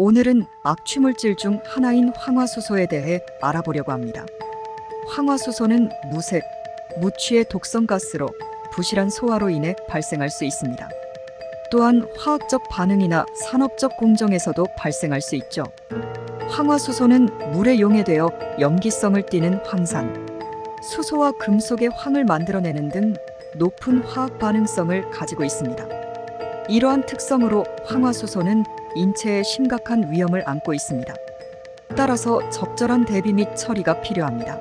오늘은 악취물질 중 하나인 황화수소에 대해 알아보려고 합니다. 황화수소는 무색, 무취의 독성 가스로 부실한 소화로 인해 발생할 수 있습니다. 또한 화학적 반응이나 산업적 공정에서도 발생할 수 있죠. 황화수소는 물에 용해되어 염기성을 띠는 황산, 수소와 금속의 황을 만들어내는 등 높은 화학 반응성을 가지고 있습니다. 이러한 특성으로 황화수소는 인체에 심각한 위험을 안고 있습니다. 따라서 적절한 대비 및 처리가 필요합니다.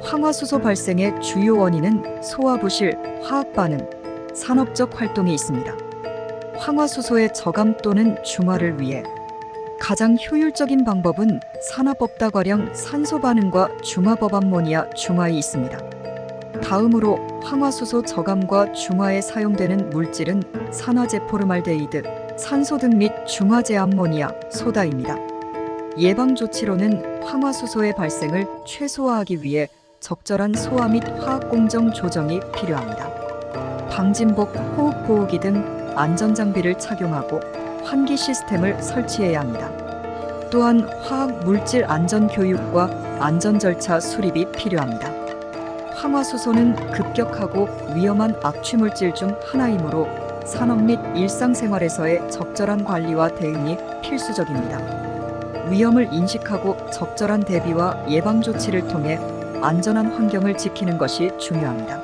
황화수소 발생의 주요 원인은 소화부실, 화학 반응, 산업적 활동이 있습니다. 황화수소의 저감 또는 중화를 위해 가장 효율적인 방법은 산화법다과령 산소 반응과 중화법암모니아 중화에 있습니다. 다음으로 황화수소 저감과 중화에 사용되는 물질은 산화제 포르말데히드, 산소 등 및 중화제 암모니아, 소다입니다. 예방 조치로는 황화수소의 발생을 최소화하기 위해 적절한 소화 및 화학 공정 조정이 필요합니다. 방진복, 호흡 보호기 등 안전 장비를 착용하고 환기 시스템을 설치해야 합니다. 또한 화학 물질 안전 교육과 안전 절차 수립이 필요합니다. 황화수소는 급격하고 위험한 악취물질 중 하나이므로 산업 및 일상생활에서의 적절한 관리와 대응이 필수적입니다. 위험을 인식하고 적절한 대비와 예방 조치를 통해 안전한 환경을 지키는 것이 중요합니다.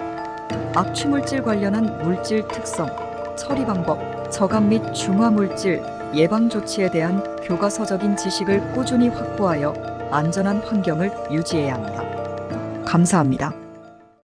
악취물질 관련한 물질 특성, 처리 방법, 저감 및 중화 물질 예방 조치에 대한 교과서적인 지식을 꾸준히 확보하여 안전한 환경을 유지해야 합니다. 감사합니다.